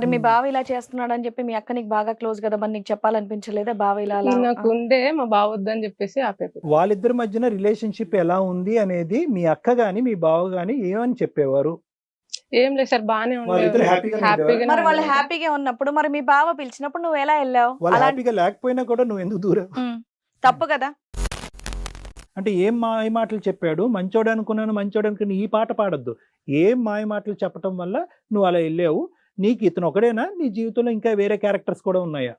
మరి మీ బావ ఇలా చేస్తున్నాడు అని చెప్పి మీ అక్క నీకు బాగా క్లోజ్ కదా మరి నీకు చెప్పాలనిపించలేదా? బావ ఇలా అలా నాకు ఉండే మా బావ వద్దని చెప్పేసి ఆపేపి వాళ్ళిద్దరి మధ్యన రిలేషన్షిప్ ఎలా ఉంది అనేది మీ అక్క గాని మీ బావ గాని ఏమని చెప్పేవారు? ఏం లేదు సార్ బానే వాళ్ళిద్దరు మరి వాళ్ళు హ్యాపీగా ఉన్నప్పుడు మరి మీ బావ పిలిచినప్పుడు నువ్వు ఎలా వెళ్ళావు? వాళ్ళు అలా హ్యాపీగా లేకపోయినా కూడా నువ్వు ఎందుకు దూరం ఉమ్, తప్పు కదా. అంటే ఏం మాయ మాటలు చెప్పాడు? మంచోడు అనుకున్నాను మంచోడు అనుకుని ఈ పాట పాడొద్దు. ఏం మాయ మాటలు చెప్పటం వల్ల నువ్వు అలా వెళ్ళావు? నీకు ఇతను ఒకడేనా? నీ జీవితంలో ఇంకా వేరే క్యారెక్టర్స్ కూడా ఉన్నాయా?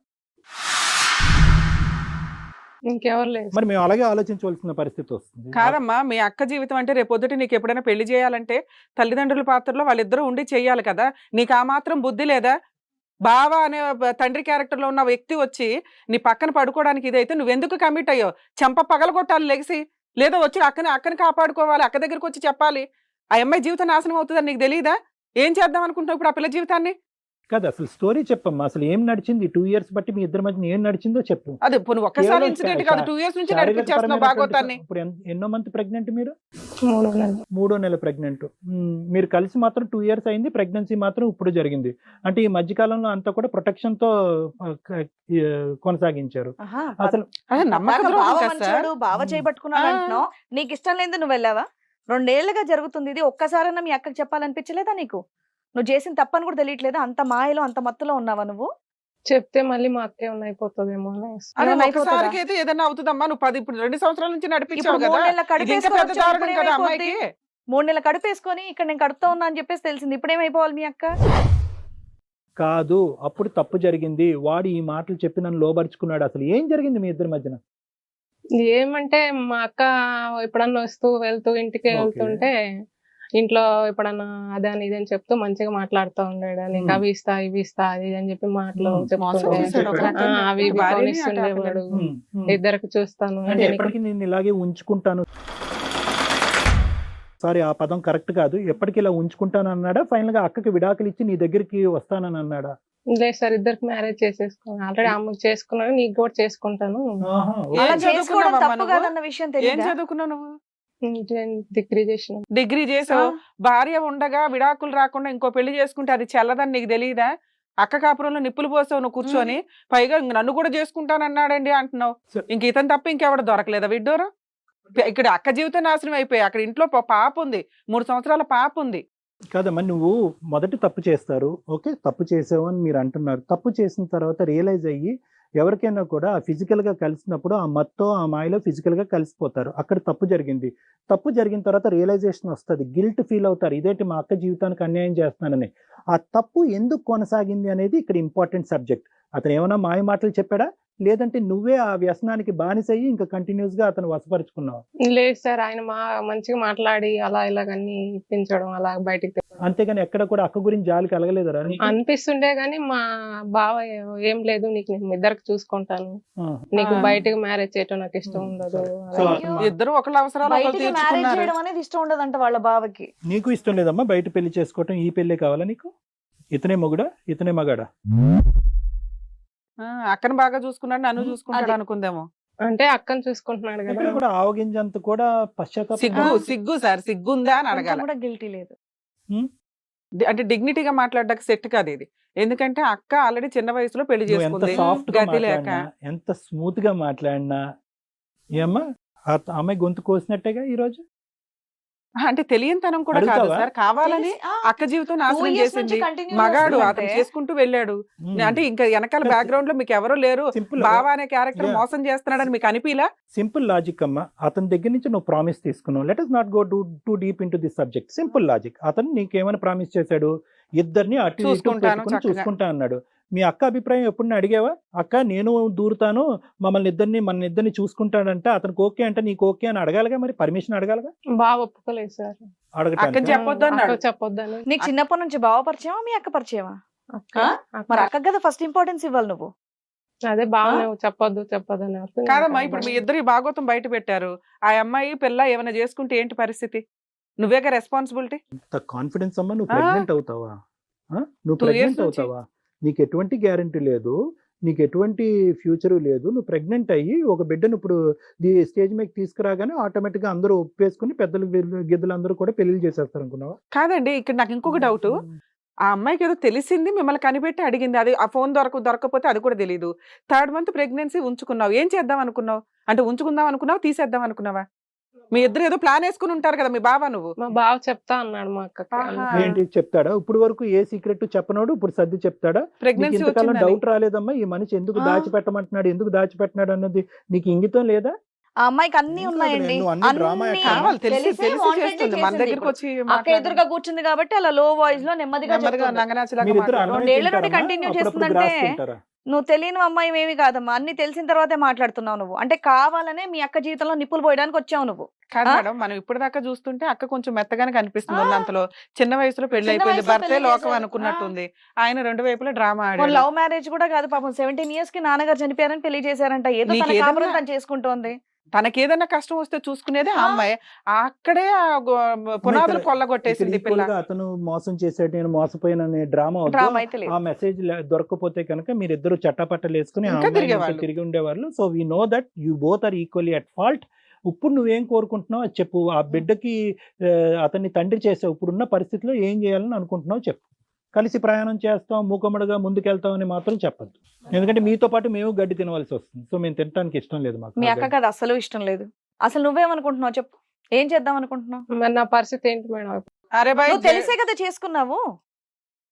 ఇంకెవరు లేదు మరి మేము అలాగే ఆలోచించవలసిన పరిస్థితి వస్తుంది. కాదమ్మా మీ అక్క జీవితం అంటే రేపొద్దుట నీకు ఎప్పుడైనా పెళ్ళి చేయాలంటే తల్లిదండ్రుల పాత్రలో వాళ్ళిద్దరూ ఉండి చెయ్యాలి కదా. నీకు ఆ మాత్రం బుద్ధి లేదా? బావ అనే తండ్రి క్యారెక్టర్లో ఉన్న వ్యక్తి వచ్చి నీ పక్కన పడుకోవడానికి ఇదైతే నువ్వెందుకు కమిట్ అయ్యావు? చెంప పగలగొట్టాలి లెగిసి లేదా వచ్చి అక్కని అక్కని కాపాడుకోవాలి అక్క దగ్గరికి వచ్చి చెప్పాలి. ఆ అమ్మాయి జీవితం నాశనం అవుతుందని నీకు తెలియదా ఏం చేద్దాం అనుకుంటున్నావు ఇప్పుడు ఆ పిల్ల జీవితాన్ని? కదా అసలు స్టోరీ చెప్పమ్మా. అసలు ఏం నడిచింది? టూ ఇయర్స్ బట్టి మీ ఇద్దరి మధ్య ఏం నడిచిందో చెప్పు. అదే పోనీ ఒక్కసారి ఇన్సిడెంట్ కాదు టూ ఇయర్స్ నుంచి నడిపించేస్తున్నావు భాగవతాన్ని. ఇప్పుడు ఎన్- ఎన్నో మంత్ ప్రెగ్నెంట్ మీరు? మూడు నెల. ప్రెగ్నెంట్. మీరు కలిసి మాత్రం టూ ఇయర్స్ అయింది ప్రెగ్నెన్సీ మాత్రం ఇప్పుడు జరిగింది. అంటే ఈ మధ్య కాలంలో అంతా కూడా ప్రొటెక్షన్తో కొనసాగించారు. అసలు బావ. అంటున్నావు. నీకు ఇష్టం లేదు నువ్వు వెళ్ళావా? రెండేళ్ళుగా జరుగుతుంది ఇది. ఒక్కసారైనా మీ అక్కకి చెప్పాలనిపించలేదా నీకు? నువ్వు చేసిన తప్పని కూడా తెలియట్లేదా? అంత మాయలో అంత మత్తులో ఉన్నావా నువ్వు? చెప్తే మళ్ళీ మా అక్క ఏమన్నా అయిపోతుందేమో అయితే ఏదైనా అవుతుందమ్మా. నువ్వు పది ఇప్పుడు రెండు సంవత్సరాల నుంచి నడిపించావు మూడు కదా. నెలల కడుపు ఇది ఇంకా వేసుకొని పెద్ద వచ్చావు, దారుణం ఇప్పుడు కదా ఏమైపోద్ది? అమ్మాయికి. మూడు నెలల కడుపు వేసుకొని ఇక్కడ నేను కడుపుతా ఉన్నా అని చెప్పేసి తెలిసింది. ఇప్పుడు ఏమైపోవాలి మీ అక్క? కాదు అప్పుడు తప్పు జరిగింది. వాడు ఈ మాటలు చెప్పి నన్ను లోబరుచుకున్నాడు. అసలు ఏం జరిగింది మీ ఇద్దరి మధ్యన? ఏమంటే మా అక్క ఎప్పుడన్నా వస్తూ వెళ్తూ ఇంటికి. వెళ్తుంటే ఇంట్లో ఎప్పుడన్నా అదని ఇదని చెప్తూ మంచిగా మాట్లాడుతూ ఉండేడు నీకు Hmm. అవి ఇస్తా ఇవి ఇస్తా అది అని చెప్పి మాటలు. అవి ఉమ్. ఇద్దరికి చూస్తాను ఇలాగే ఉంచుకుంటాను సారీ ఆ పదం కరెక్ట్ కాదు. ఎప్పటికీ ఇలా ఉంచుకుంటాను అన్నాడా ఫైనల్గా అక్కకి విడాకులు ఇచ్చి నీ దగ్గరికి వస్తానని అన్నాడా లేదు సార్ ఇద్దరికి మ్యారేజ్ చేసేసుకున్నాను ఆల్రెడీ అమ్మకి చేసుకున్నాను నీకు కూడా చేసుకుంటాను. ఆహా, ఓకే. ఏం అలా చేసుకోవడం చదువుకున్నావమ్మా తప్పు నువ్వు? కాదన్న విషయం ఏం తెలియదా చదువుకున్నావు నువ్వు? డిగ్రీ చేసిన. డిగ్రీ చేసావు. భార్య ఉండగా విడాకులు రాకుండా ఇంకో పెళ్ళి చేసుకుంటే అది చెల్లదని నీకు తెలియదా అక్క కాపురంలో నిప్పులు పోసావు నువ్వు కూర్చొని. పైగా ఇంక నన్ను కూడా చేసుకుంటానన్నాడండి అంటున్నావు. ఇంక ఇతను తప్ప ఇంకెవడ దొరకలేదా? విడ్డోరు? ఇక్కడ అక్క జీవితం నాశనం అయిపోయి అక్కడ ఇంట్లో పాప ఉంది. మూడు సంవత్సరాల పాప ఉంది. కాదమ్మా నువ్వు మొదటి తప్పు చేస్తారు. ఓకే తప్పు చేసావు అని మీరు అంటున్నారు. తప్పు చేసిన తర్వాత రియలైజ్ అయ్యి ఎవరికైనా కూడా ఆ కలిసినప్పుడు ఆ మత్తో ఆ మాయలో ఫిజికల్గా కలిసిపోతారు. అక్కడ తప్పు జరిగింది. తప్పు జరిగిన తర్వాత రియలైజేషన్ వస్తుంది. గిల్ట్ ఫీల్ అవుతారు. ఇదేంటి మా అక్క జీవితానికి అన్యాయం చేస్తున్నానని. ఆ తప్పు ఎందుకు కొనసాగింది అనేది ఇక్కడ ఇంపార్టెంట్ సబ్జెక్ట్. అతను ఏమైనా మాయ మాటలు చెప్పాడా? లేదంటే నువ్వే ఆ వ్యసనానికి బానిసయ్యి ఇంకా కంటిన్యూస్గా అతను వసపరుచుకున్నావు లేదు సార్ ఆయన మా మంచిగా మాట్లాడి అలా ఇలాగన్నీ ఇప్పించడం అలా బయటికి. అంతేగాని ఎక్కడ కూడా అక్క గురించి జాలికి అలగలేదురా నీకు? అనిపిస్తుండే గానీ మా బావ ఏం లేదు నీకు నేను ఇద్దరికి చూసుకుంటాను. నీకు. బయటకు మ్యారేజ్ చేయటం నాకు ఇష్టం ఉండదు. ఇద్దరు ఒకళ్ళ అవసరాలు బయటికి మ్యారేజ్ చేయడం అనేది ఇష్టం ఉండదంట వాళ్ళ బావకి నీకు ఇష్టం లేదమ్మా బయట పెళ్ళి చేసుకోవటం ఈ పెళ్ళే కావాలా నీకు ఇతనే మొగుడా ఇతనే మగాడా అక్కని బాగా చూసుకున్నాడు నన్ను చూసుకుంటాడు. అనుకుందేమో. అంటే అక్కని చూసుకుంటున్నాడు ఇక్కడ కదా కూడా ఆవగింజంత కూడా పశ్చాత్తాపం సిగ్గు. సిగ్గు సార్ సిగ్గుందా అని అడగాల. కూడా గిల్టీ లేదు. అంటే డిగ్నిటీగా మాట్లాడడానికి సెట్ కాదు ఇది. ఎందుకంటే అక్క ఆల్రెడీ చిన్న వయసులో పెళ్ళి చేసుకుంది. సాఫ్ట్గా గతి లేక. ఎంత స్మూత్గా మాట్లాడినా ఏమ్మా ఆ త- అమ్మాయి గొంతు కోసినట్టేగా ఈ రోజు అంటే తెలియనితనం కూడా కాదు? సార్. కావాలని అక్క జీవితం నాశనం చేసింది. మగాడు అతను చేసుకుంటూ వెళ్ళాడు. అంటే ఇంకా వెనకాల. బ్యాక్గ్రౌండ్లో మీకు ఎవరో లేరు. సింపుల్. బావా అనే క్యారెక్టర్. మోసం చేస్తున్నాడని మీకు అనిపిలా? సింపుల్ లాజిక్ అమ్మా. అతని దగ్గర నుంచి నువ్వు ప్రామిస్ తీసుకున్నావు. Let us not go to too deep into this subject simple logic. అతను నీకేమైనా ప్రామిస్ చేశాడు? ఇద్దరిని అటు. చూసుకుంటా అన్నాడు. మీ అక్క అభిప్రాయం ఎప్పుడు అడిగావా? అక్క నేను దూరుతాను మమ్మల్ని ఇద్దరిని మన ఇద్దరిని చూసుకుంటాడంటే అతనికి ఓకే అంటే నీకు ఓకే అని అడగాలిగా మరి? పర్మిషన్ అడగాలిగా? బావ ఒప్పుకోలేదు సార్. అడగటానికి? చెప్పొద్దు చెప్పొద్దని నీకు చిన్నప్పటి నుంచి బావ పరిచయమా మీ అక్క పరిచయమా. మరి అక్క కదా ఫస్ట్ ఇంపార్టెన్స్ ఇవ్వాలి నువ్వు. అదే బావ నువ్వు చెప్పొద్దు చెప్పొద్దు అని కాదమ్మా ఇప్పుడు మీ ఇద్దరు భాగవతం బయట పెట్టారు. ఆ అమ్మాయి పిల్ల ఏమైనా చేసుకుంటే ఏంటి పరిస్థితి? నువ్వేగా రెస్పాన్సిబిలిటీ ఇంత కాన్ఫిడెన్స్ అమ్మా నువ్వు. ప్రెగ్నెంట్ అవుతావా? నువ్వు ప్రెగ్నెంట్. అవుతావా? నీకు ఎటువంటి గ్యారంటీ లేదు నీకు ఎటువంటి ఫ్యూచర్ లేదు నువ్వు ప్రెగ్నెంట్ అయ్యి ఒక బిడ్డను ఇప్పుడు స్టేజ్ మీద తీసుకురాగానే ఆటోమేటిక్గా అందరూ ఒప్పేసుకుని పెద్దలు గిద్దలు అందరూ కూడా పెళ్ళి చేసేస్తారు అనుకున్నావా కాదండి ఇక్కడ నాకు ఇంకొక డౌట్. ఆ అమ్మాయికి ఏదో తెలిసింది మిమ్మల్ని కనిపెట్టి అడిగింది అది ఆ ఫోన్ దొరక దొరకకపోతే అది కూడా తెలియదు థర్డ్ మంత్ ప్రెగ్నెన్సీ ఉంచుకున్నావు ఏం చేద్దాం అనుకున్నావు? అంటే ఉంచుకుందాం అనుకున్నావు తీసేద్దాం అనుకున్నావా? మీ ఇద్దరు ఏదో ప్లాన్ వేసుకుని ఉంటారు కదా మీ బావ నువ్వు. మా బావ చెప్తా అన్నాడు మా అక్కకి. ఆహా. ఏంటి చెప్తాడా? ఇప్పుడు వరకు ఏ సీక్రెట్ చెప్పనోడు ఇప్పుడు సర్ది చెప్తాడా? ప్రెగ్నెన్సీ డౌట్ రాలేదమ్మా ఈ మనిషి ఎందుకు. దాచిపెట్టమంటున్నాడు ఎందుకు దాచిపెట్టినాడు అన్నది నీకు ఇంగితం లేదా? ఆ అమ్మాయికి అన్ని ఉన్నాయండి. అక్క. ఎదురుగా కూర్చుంది కాబట్టి అలా లో వాయిస్లో నెమ్మదిగా అప్పుడప్పుడు చేస్తుందంటే? నువ్వు తెలియని అమ్మాయి ఏమి కాదమ్మా. అన్ని తెలిసిన తర్వాతే మాట్లాడుతున్నావు నువ్వు. అంటే కావాలనే మీ అక్క జీవితంలో నిప్పులు పోయడానికి వచ్చావు నువ్వు. కాదు? మేడం మనం ఇప్పుడు దాకా చూస్తుంటే అక్క కొంచెం మెత్తగానే కనిపిస్తుంది. ఉన్నంతలో. చిన్న వయసులో పెళ్ళి అయిపోయింది భర్తే లోకం. అనుకున్నట్టుంది. ఆయన రెండు వైపులా డ్రామా ఆడాడు. లవ్ మ్యారేజ్ కూడా కాదు పాపం. సెవెంటీన్ ఇయర్స్కి నాన్నగారు చనిపోయారని పెళ్ళి చేశారంట. ఏదో తను చేసుకుంటోంది. తనకి ఏదైనా కష్టం వస్తే చూసుకునేది ఆ. అమ్మాయి. అక్కడే ఆ గో- పునాదులు కొల్లగొట్టేసింది పిల్ల. అతను మోసం చేశాడు నేను మోసపోయిన డ్రామా డ్రామా అయితే లేదు. ఆ మెసేజ్ దొరకకపోతే కనుక మీరిద్దరు చట్టపట్టలు వేసుకుని ఆ ఇంకా అమ్మాయిని తిరిగేవాళ్ళు. వెంట తిరిగి ఉండేవాళ్ళు so we know that you both are equally at fault ఇప్పుడు నువ్వేం కోరుకుంటున్నావు అది చెప్పు. ఆ బిడ్డకి ఆ, అతన్ని తండ్రి చేసావు ఇప్పుడున్న పరిస్థితిలో ఏం చేయాలని అనుకుంటున్నావు చెప్పు. కలిసి ప్రయాణం చేస్తాం మూకమ్మడిగా ముందుకెళ్తాం అని మాత్రం చెప్పద్దు. ఎందుకంటే మీతో పాటు మేము గడ్డి తినవలసి వస్తుంది. సో మేము తినడానికి ఇష్టం లేదు మాకు. మీ అక్కకి అది అసలు ఇష్టం లేదు. అసలు నువ్వేమనుకుంటున్నావు చెప్పు? ఏం చేద్దాం అనుకుంటున్నావు? మరి నా పరిస్థితి ఏంటి మేడం? అరే బాయ్ నువ్వు తెలిసే కదా చేసుకున్నావు.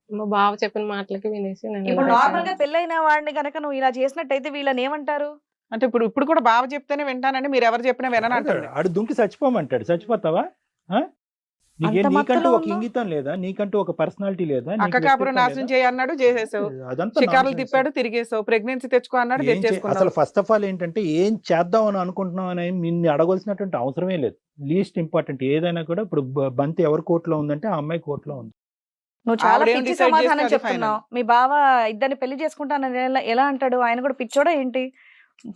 మా బావ చెప్పిన మాటలకి వినేసి నేను ఇప్పుడు ఇలా నార్మల్గా. పెళ్ళైన వాడిని కనుక నువ్వు ఇలా చేసినట్టయితే వీళ్ళని ఏమంటారు? అంటే ఇప్పుడు ఇప్పుడు కూడా బావ చెప్తేనే వింటానండి మీరు ఎవరు చెప్పినా వినని అంటుంది ఆడు దుంకి చచ్చిపోమంటాడు. చచ్చిపోతావా? ఆ? నీకంటూ ఒక? ఇంగితం లేదా? నీకంటూ ఒక పర్సనాలిటీ లేదా? అక్క కాపురం నాశనం లేదా? చేయన్నాడు? చేసేసావు. అదంతా షికారులు. తిప్పాడు తిరిగేసావు. ప్రెగ్నెన్సీ తెచ్చుకో అన్నాడు అసలు ఫస్ట్ ఆఫ్ ఆల్ ఏంటంటే ఏం చేద్దాం అని అనుకుంటున్నాం అని నిన్ను అడగవలసినటువంటి అవసరమే లేదు. లీస్ట్ ఇంపార్టెంట్ ఏదైనా కూడా ఇప్పుడు బంతి ఎవరి కోర్టులో ఉందంటే ఆ అమ్మాయి కోర్టులో ఉంది. నువ్వు చాలా పిచ్చి సమాధానం చెప్తున్నావు. మీ బావ ఇద్దరిని పెళ్ళి చేసుకుంటానని ఎలా- ఎలా అంటాడు? ఆయన కూడా పిచ్చోడా ఏంటి?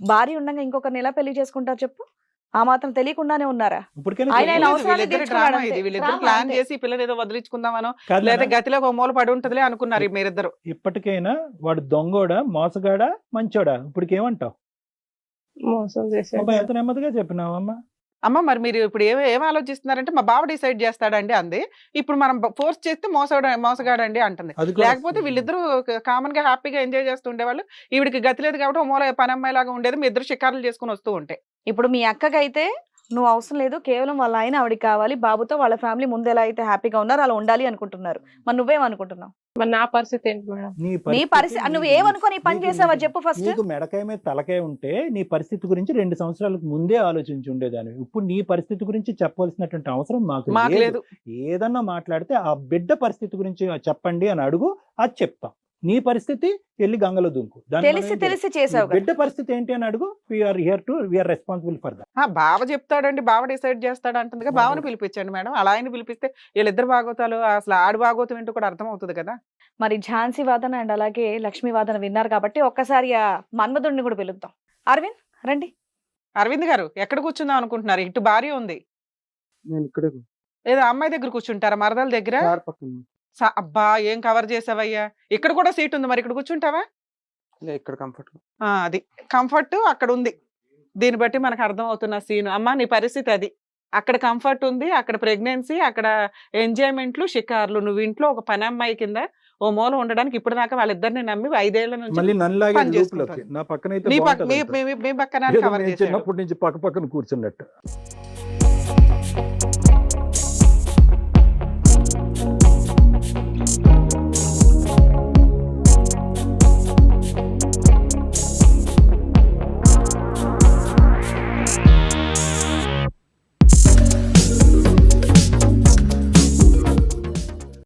భార్య ఉండగా ఇంకొకరిని ఎలా పెళ్ళి చేసుకుంటారు చెప్పు. ఆ మాత్రం తెలియకుండానే ఉన్నారా? ప్లాన్. చేసి ఈ పిల్లని ఏదో వదిలించుకుందామనో కాదు లేదా గతిలో ఒక మూల పడి ఉంటదిలే అనుకున్నారు మీరిద్దరు. ఇప్పటికైనా వాడు దొంగోడా మోసగాడా మంచోడా? ఇప్పటికి ఏమంటావు మోసం అబ్బా ఎంత నెమ్మదిగా చెప్పినావమ్మా అమ్మ. మరి మీరు ఇప్పుడు ఏం ఏం ఆలోచిస్తున్నారంటే మా బావ డిసైడ్ చేస్తాడండి అంది. ఇప్పుడు మనం ఫోర్స్ చేస్తే మోసగాడు మోసగాడండి అంటుంది. లేకపోతే వీళ్ళిద్దరూ కామన్గా హ్యాపీగా ఎంజాయ్ చేస్తూ ఉండేవాళ్ళు. ఈవిడికి గతి లేదు కాబట్టి ఓ మూల పని అమ్మాయి లాగా ఉండేది. మీ ఇద్దరు షికారులు చేసుకుని వస్తూ ఉంటాయి ఇప్పుడు మీ అక్కకైతే నువ్వు అవసరం లేదు కేవలం వాళ్ళ ఆయన ఆవిడకి కావాలి బాబుతో వాళ్ళ ఫ్యామిలీ ముందు ఎలా అయితే హ్యాపీగా ఉన్నారో అలా ఉండాలి అనుకుంటున్నారు. మరి నువ్వేమనుకుంటున్నావు? మరి నా పరిస్థితి ఏంటి మేడం? నీ పరిస్థితి నువ్వు ఏమనుకో నీ పని చేసావా చెప్పు ఫస్ట్ నీకు మెడకాయ మీద తలకాయ ఉంటే నీ పరిస్థితి గురించి రెండు సంవత్సరాలకు ముందే ఆలోచించి ఉండేదాన్ని ఇప్పుడు నీ పరిస్థితి గురించి చెప్పవలసినటువంటి అవసరం మాకు మాకు లేదు. లేదు. ఏదన్నా మాట్లాడితే ఆ బిడ్డ పరిస్థితి గురించి చెప్పండి అని అడుగు అది చెప్తాం. నీ పరిస్థితి వెళ్ళి గంగలో దుంకు. తెలిసి తెలిసి? చేసావు బిడ్డ పరిస్థితి ఏంటి అని అడుగు. We're here to we're responsible for that ఆ బావ చెప్తాడండి బావ డిసైడ్ చేస్తాడు అంటుంది బావని పిలిపించండి మేడం. అలా ఆయన పిలిపిస్తే వీళ్ళిద్దరు బాగోతాలు అసలు ఆడు బాగోతం ఏంటో కూడా అర్థం అవుతుంది కదా. మరి ఝాన్సీ వాదన అండ్ అలాగే లక్ష్మీ వాదన విన్నారు కాబట్టి ఒక్కసారి ఆ మన్మధుడిని కూడా పిలుద్దాం. అరవింద్ రండి. అరవింద్ గారు ఎక్కడ కూర్చుందాం అనుకుంటున్నారు? ఇటు భార్య ఉంది. నేను ఇక్కడే ఏదో అమ్మాయి దగ్గర కూర్చుంటారా? మరదల దగ్గర? అబ్బా! ఏం కవర్ చేసావయ్యా? ఇక్కడ కూడా సీట్ ఉంది మరి. ఇక్కడ కూర్చుంటావా? లే ఇక్కడ కంఫర్ట్. ఆ, అది. కంఫర్ట్ అక్కడ ఉంది దీన్ని బట్టి మనకు అర్థం అవుతున్న సీన్. అమ్మా నీ పరిస్థితి అది. అక్కడ కంఫర్ట్ ఉంది అక్కడ ప్రెగ్నెన్సీ అక్కడ ఎంజాయ్మెంట్లు షికార్లు. నువ్వు ఇంట్లో ఒక పని అమ్మాయి కింద ఓ మూల ఉండడానికి ఇప్పుడు దాకా వాళ్ళిద్దరిని నమ్మి ఐదేళ్ళ మళ్ళీ నుంచి నన్నులాగే పని లూప్లోకి చేసుకుంటాను. నా పక్కన అయితే మీ పక్కన కవర్ చిన్నప్పటి నుంచి పక్క పక్కన కూర్చున్నట్టు.